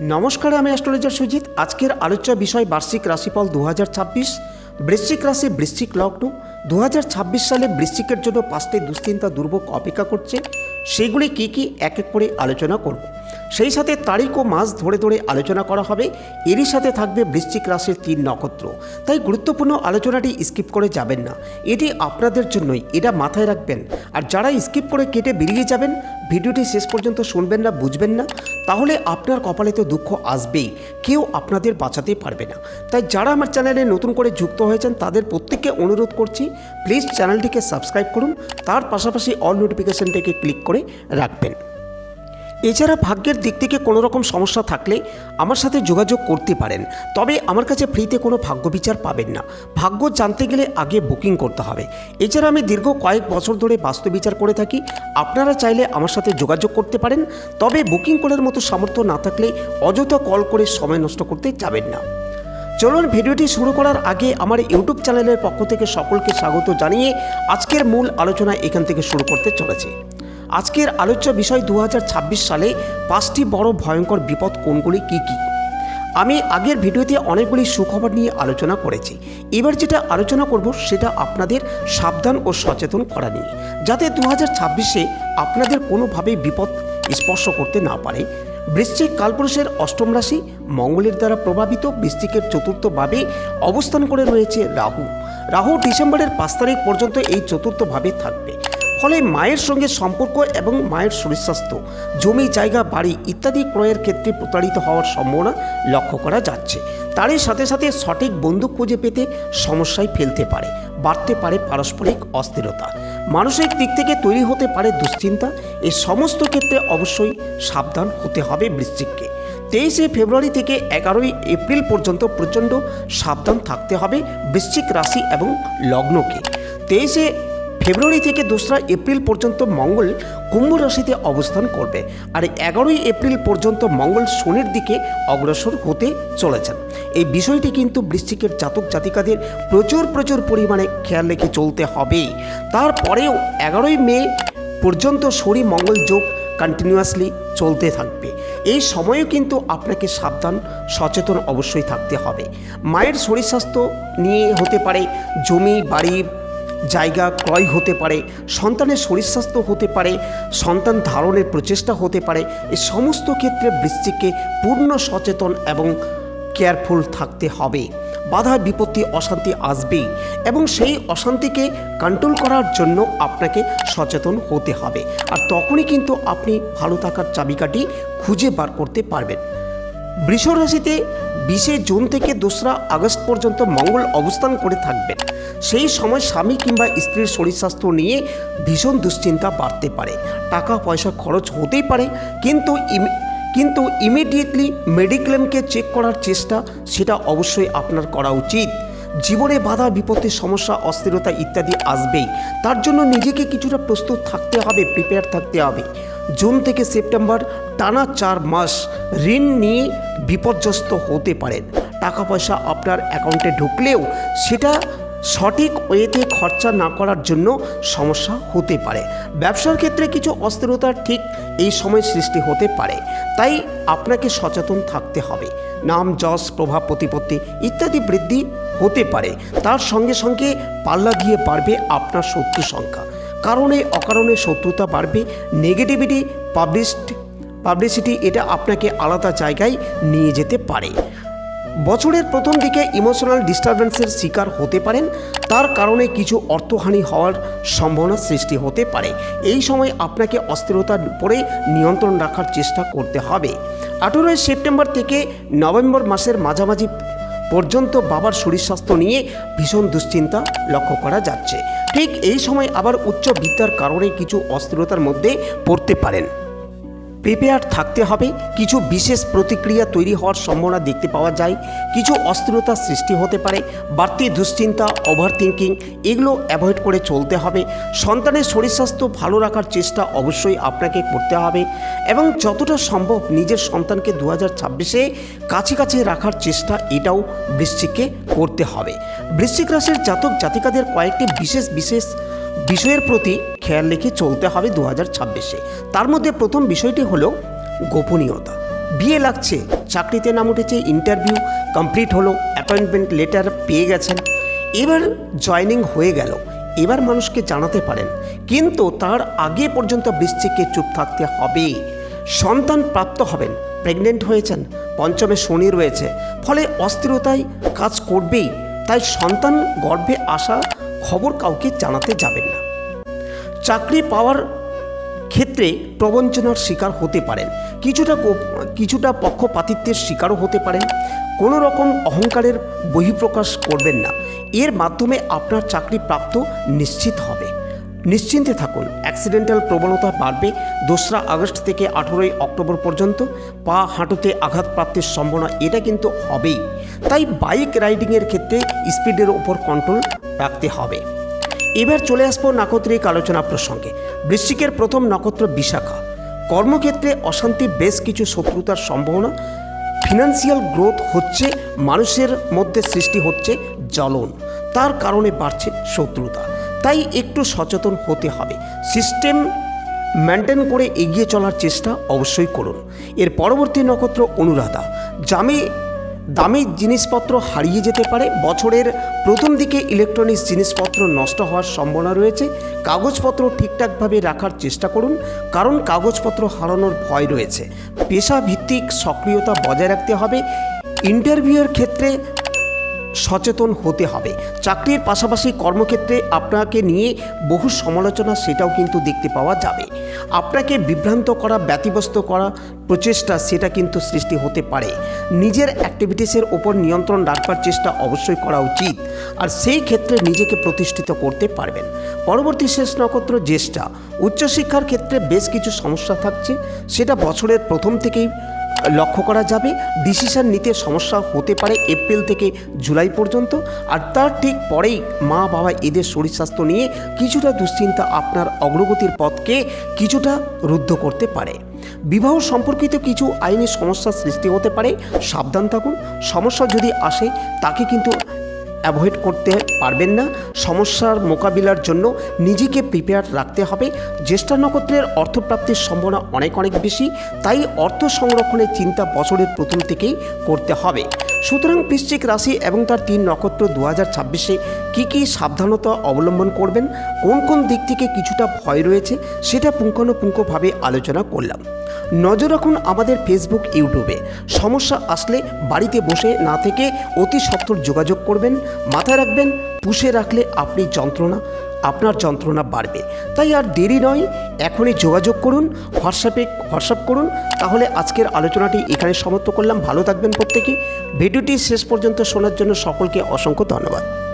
নমস্কার, আমি অ্যাস্ট্রোলজার সুজিত। আজকের আলোচ্য বিষয় বার্ষিক রাশিফল দু হাজার ছাব্বিশ। বৃশ্চিক রাশি বৃশ্চিক লগ্ন। দু সালে বৃশ্চিকের জন্য পাঁচটি দুশ্চিন্তা দুর্ভোগ অপেক্ষা করছে। সেগুলি কি কি? এক এক করে আলোচনা করব। সেই সাথে তারিখ ও মাস ধরে ধরে আলোচনা করা হবে। এরই সাথে থাকবে বৃশ্চিক রাশির তিন নক্ষত্র। তাই গুরুত্বপূর্ণ আলোচনাটি স্কিপ করে যাবেন না। এটি আপনাদের জন্যই, এটা মাথায় রাখবেন। আর যারা স্কিপ করে কেটে বেরিয়ে যাবেন, ভিডিওটি শেষ পর্যন্ত শুনবেন না, বুঝবেন না, তাহলে আপনার কপালে তো দুঃখ আসবেই। কেউ আপনাদের বাঁচাতে পারবে না। তাই যারা আমার চ্যানেলে নতুন করে যুক্ত হয়েছেন, তাদের প্রত্যেককে অনুরোধ করছি, প্লিজ চ্যানেলটিকে সাবস্ক্রাইব করুন। তার পাশাপাশি অল নোটিফিকেশনটিকে ক্লিক করে রাখবেন। এছাড়া ভাগ্যের দিক থেকে কোনো রকম সমস্যা থাকলে আমার সাথে যোগাযোগ করতে পারেন। তবে আমার কাছে ফ্রিতে কোনো ভাগ্য বিচার পাবেন না। ভাগ্য জানতে গেলে আগে বুকিং করতে হবে। এছাড়া আমি দীর্ঘ কয়েক বছর ধরে বাস্তু বিচার করে থাকি। আপনারা চাইলে আমার সাথে যোগাযোগ করতে পারেন। তবে বুকিং করার মতো সামর্থ্য না থাকলে অযথা কল করে সময় নষ্ট করতে যাবেন না। চলুন ভিডিওটি শুরু করার আগে আমার ইউটিউব চ্যানেলের পক্ষ থেকে সকলকে স্বাগত জানিয়ে আজকের মূল আলোচনা এখান থেকে শুরু করতে চলেছে। আজকের আলোচ্য বিষয় দু হাজার ছাব্বিশ সালে পাঁচটি বড় ভয়ঙ্কর বিপদ কোনগুলি, কী কী? আমি আগের ভিডিওতে অনেকগুলি সুখবর নিয়ে আলোচনা করেছি। এবার যেটা আলোচনা করব সেটা আপনাদের সাবধান ও সচেতন করা নিয়ে। যাতে দু হাজার ছাব্বিশে আপনাদের কোনোভাবেই বিপদ স্পর্শ করতে না পারে। বৃশ্চিক কালপুরুষের অষ্টম রাশি মঙ্গলের দ্বারা প্রভাবিত বৃশ্চিকের চতুর্থভাবে অবস্থান করে রয়েছে রাহু। রাহু ডিসেম্বরের পাঁচ তারিখ পর্যন্ত এই চতুর্থভাবে থাকবে। ফলে মায়ের সঙ্গে সম্পর্ক এবং মায়ের শরীর স্বাস্থ্য, জমি, জায়গা, বাড়ি ইত্যাদি ক্রয়ের ক্ষেত্রে প্রতারিত হওয়ার সম্ভাবনা লক্ষ্য করা যাচ্ছে। তারই সাথে সাথে সঠিক বন্ধু খুঁজে পেতে সমস্যায় ফেলতে পারে, বাড়তে পারে পারস্পরিক অস্থিরতা। মানসিক দিক থেকে তৈরি হতে পারে দুশ্চিন্তা এই সমস্ত ক্ষেত্রে অবশ্যই সাবধান হতে হবে বৃশ্চিককে। তেইশে ফেব্রুয়ারি থেকে এগারোই এপ্রিল পর্যন্ত প্রচণ্ড সাবধান থাকতে হবে বৃশ্চিক রাশি এবং লগ্নকে। তেইশে ফেব্রুয়ারি থেকে দোসরা এপ্রিল পর্যন্ত মঙ্গল কুম্ভ রাশিতে অবস্থান করবে। আর এগারোই এপ্রিল পর্যন্ত মঙ্গল শনির দিকে অগ্রসর হতে চলেছেন। এই বিষয়টি কিন্তু বৃশ্চিকের জাতক জাতিকাদের প্রচুর প্রচুর পরিমাণে খেয়াল রেখে চলতে হবে। তারপরেও এগারোই মে পর্যন্ত শনি মঙ্গল যোগ কন্টিনিউয়াসলি চলতে থাকবে। এই সময়েও কিন্তু আপনাকে সাবধান, সচেতন অবশ্যই থাকতে হবে। মায়ের শরীর স্বাস্থ্য নিয়ে হতে পারে জমি, বাড়ি জায়গা ক্রয় হতে পারে, সন্তানের শরীর স্বাস্থ্য হতে পারে, সন্তান ধারণের প্রচেষ্টা হতে পারে এই সমস্ত ক্ষেত্রে বৃশ্চিককে পূর্ণ সচেতন এবং কেয়ারফুল থাকতে হবে। বাধা, বিপত্তি, অশান্তি আসবেই এবং সেই অশান্তিকে কন্ট্রোল করার জন্য আপনাকে সচেতন হতে হবে। আর তখনই কিন্তু আপনি ভালো থাকার চাবিকাঠি খুঁজে বার করতে পারবেন। বৃষ রাশিতে বিশে জুন থেকে দোসরা আগস্ট পর্যন্ত মঙ্গল অবস্থান করে থাকবেন। সেই সময় স্বামী কিংবা স্ত্রীর শরীর স্বাস্থ্য নিয়ে ভীষণ দুশ্চিন্তা বাড়তে পারে। টাকা, পয়সা, খরচ হতেই পারে। কিন্তু কিন্তু ইমিডিয়েটলি মেডিক্লেমকে চেক করার চেষ্টা, সেটা অবশ্যই আপনার করা উচিত। জীবনে বাধা বিপত্তির সমস্যা, অস্থিরতা ইত্যাদি আসবেই। তার জন্য নিজেকে কিছুটা প্রস্তুত থাকতে হবে প্রিপেয়ার থাকতে হবে। জুন থেকে সেপ্টেম্বর, টানা চার মাস ঋণ নিয়ে বিপর্যস্ত হতে পারেন। টাকা, পয়সা আপনার অ্যাকাউন্টে ঢুকলেও সেটা সঠিক ওয়েতে খরচা না করার জন্য সমস্যা হতে পারে। ব্যবসার ক্ষেত্রে কিছু অস্থিরতার ঠিক এই সময় সৃষ্টি হতে পারে। তাই আপনাকে সচেতন থাকতে হবে। নাম, যশ, প্রভাব, প্রতিপত্তি ইত্যাদি বৃদ্ধি হতে পারে। তার সঙ্গে সঙ্গে পাল্লা দিয়ে বাড়বে আপনার শত্রু সংখ্যা। কারণে অকারণে শত্রুতা বাড়বে। নেগেটিভিটি পাবলিশড পাবলিসিটি এটা আপনাকে আলাদা জায়গায় নিয়ে যেতে পারে। বছরের প্রথম দিকে ইমোশনাল ডিস্টারবেন্সের শিকার হতে পারেন, তার কারণে কিছু অর্থহানি হওয়ার সম্ভাবনা সৃষ্টি হতে পারে। এই সময় আপনাকে অস্থিরতার উপরে নিয়ন্ত্রণ রাখার চেষ্টা করতে হবে। আঠেরোই সেপ্টেম্বর থেকে নভেম্বর মাসের মাঝামাঝি পর্যন্ত বাবার শরীর স্বাস্থ্য নিয়ে ভীষণ দুশ্চিন্তা লক্ষ্য করা যাচ্ছে। ঠিক এই সময় আবার উচ্চ বিদ্যার কারণে কিছু অস্থিরতার মধ্যে পড়তে পারেন। প্রিপেয়ার থাকতে হবে। কিছু বিশেষ প্রতিক্রিয়া তৈরি হওয়ার সম্ভাবনা দেখতে পাওয়া যায়। কিছু অস্থিরতা সৃষ্টি হতে পারে। বাড়তি দুশ্চিন্তা ওভার থিঙ্কিং এগুলো অ্যাভয়েড করে চলতে হবে। সন্তানের শরীর স্বাস্থ্য ভালো রাখার চেষ্টা অবশ্যই আপনাকে করতে হবে এবং যতটা সম্ভব নিজের সন্তানকে দু হাজার ছাব্বিশে কাছে কাছে রাখার চেষ্টা এটাও বৃশ্চিককে করতে হবে। বৃশ্চিক রাশির জাতক জাতিকাদের কয়েকটি বিশেষ বিশেষ বিষয়ের প্রতি খেয়াল রেখে চলতে হবে দু হাজার ছাব্বিশে। তার মধ্যে প্রথম বিষয়টি হলো গোপনীয়তা। বিয়ে লাগছে, চাকরিতে নাম উঠেছে ইন্টারভিউ কমপ্লিট হলো অ্যাপয়েন্টমেন্ট লেটার পেয়ে গেছেন। এবার জয়নিং হয়ে গেল। এবার মানুষকে জানাতে পারেন। কিন্তু তার আগে পর্যন্ত বৃশ্চিককে চুপ থাকতে হবে। সন্তান প্রাপ্ত হবেন প্রেগনেন্ট হয়েছেন, পঞ্চমে শনি রয়েছে। ফলে অস্থিরতায় কাজ করবেই। তাই সন্তান গর্ভে আসা খবর কাউকে জানাতে যাবেন না। চাকরি পাওয়ার ক্ষেত্রে প্রবঞ্চনার শিকার হতে পারেন। কিছুটা কিছুটা পক্ষপাতিত্বের শিকারও হতে পারেন। কোনো রকম অহংকারের বহিঃপ্রকাশ করবেন না। এর মাধ্যমে আপনার চাকরি প্রাপ্ত নিশ্চিত হবে। নিশ্চিন্তে থাকুন। অ্যাক্সিডেন্টাল প্রবণতা বাড়বে। দোসরা আগস্ট থেকে আঠেরোই অক্টোবর পর্যন্ত পা হাঁটুতে আঘাত প্রাপ্তির সম্ভাবনা এটা কিন্তু হবেই। তাই বাইক রাইডিংয়ের ক্ষেত্রে স্পিডের ওপর কন্ট্রোল রাখতে হবে। এবার চলে আসব নাকত্রিক আলোচনা প্রসঙ্গে। বৃশ্চিকের প্রথম নক্ষত্র বিশাখা। কর্মক্ষেত্রে অশান্তি বেশ কিছু শত্রুতার সম্ভাবনা। ফিনান্সিয়াল গ্রোথ হচ্ছে, মানুষের মধ্যে সৃষ্টি হচ্ছে জ্বলন। তার কারণে বাড়ছে শত্রুতা। তাই একটু সচেতন হতে হবে। সিস্টেম মেনটেন করে এগিয়ে চলার চেষ্টা অবশ্যই করুন। এর পরবর্তী নক্ষত্র অনুরাধা। জামে দামি জিনিসপত্র হারিয়ে যেতে পারে। বছরের প্রথম দিকে ইলেকট্রনিক্স জিনিসপত্র নষ্ট হওয়ার সম্ভাবনা রয়েছে। কাগজপত্র ঠিকঠাকভাবে রাখার চেষ্টা করুন, কারণ কাগজপত্র হারানোর ভয় রয়েছে। পেশা ভিত্তিক সক্রিয়তা বজায় রাখতে হবে। ইন্টারভিউয়ের ক্ষেত্রে সচেতন হতে হবে। চাকরির পাশাপাশি কর্মক্ষেত্রে আপনাকে নিয়ে বহু সমালোচনা সেটাও কিন্তু দেখতে পাওয়া যাবে। আপনাকে বিভ্রান্ত করা, ব্যতিব্যস্ত করা প্রচেষ্টা, সেটা কিন্তু সৃষ্টি হতে পারে। নিজের অ্যাক্টিভিটিসের ওপর নিয়ন্ত্রণ রাখবার চেষ্টা অবশ্যই করা উচিত। আর সেই ক্ষেত্রে নিজেকে প্রতিষ্ঠিত করতে পারবেন। পরবর্তী শেষ নক্ষত্র জ্যেষ্ঠা। উচ্চশিক্ষার ক্ষেত্রে বেশ কিছু সমস্যা থাকছে। সেটা বছরের প্রথম থেকেই লক্ষ্য করা যাবে। ডিসিশন নিতে সমস্যা হতে পারে এপ্রিল থেকে জুলাই পর্যন্ত। আর তার ঠিক পরেই মা বাবা এদের শরীর স্বাস্থ্য নিয়ে কিছুটা দুশ্চিন্তা আপনার অগ্রগতির পথকে কিছুটা রুদ্ধ করতে পারে। বিবাহ সম্পর্কিত কিছু আইনি সমস্যার সৃষ্টি হতে পারে, সাবধান থাকুন। সমস্যা যদি আসে, তাকে কিন্তু অ্যাভয়েড করতে পারবেন না। সমস্যার মোকাবিলার জন্য নিজেকে প্রিপেয়ার রাখতে হবে। জ্যেষ্ঠা নক্ষত্রের অর্থপ্রাপ্তির সম্ভাবনা অনেক অনেক বেশি। তাই অর্থ সংরক্ষণের চিন্তা বছরের প্রথম থেকেই করতে হবে। সুতরাং বৃশ্চিক রাশি এবং তার তিন নক্ষত্র দু হাজার ছাব্বিশে কী কী সাবধানতা অবলম্বন করবেন? কোন কোন দিক থেকে কিছুটা ভয় রয়েছে? সেটা পুঙ্খানুপুঙ্খভাবে আলোচনা করলাম। নজর রাখুন আমাদের ফেসবুক ইউটিউবে সমস্যা আসলে বাড়িতে বসে না থেকে অতি সত্বর যোগাযোগ করবেন। মাথায় রাখবেন, পুষে রাখলে আপনি যন্ত্রণা। আপনার যন্ত্রণা বাড়বে। তাই আর দেরি নয়, এখনই যোগাযোগ করুন হোয়াটসঅ্যাপে হোয়াটসঅ্যাপ করুন। তাহলে আজকের আলোচনাটি এখানে সমাপ্ত করলাম। ভালো থাকবেন প্রত্যেকে। ভিডিওটি শেষ পর্যন্ত শোনার জন্য সকলকে অসংখ্য ধন্যবাদ।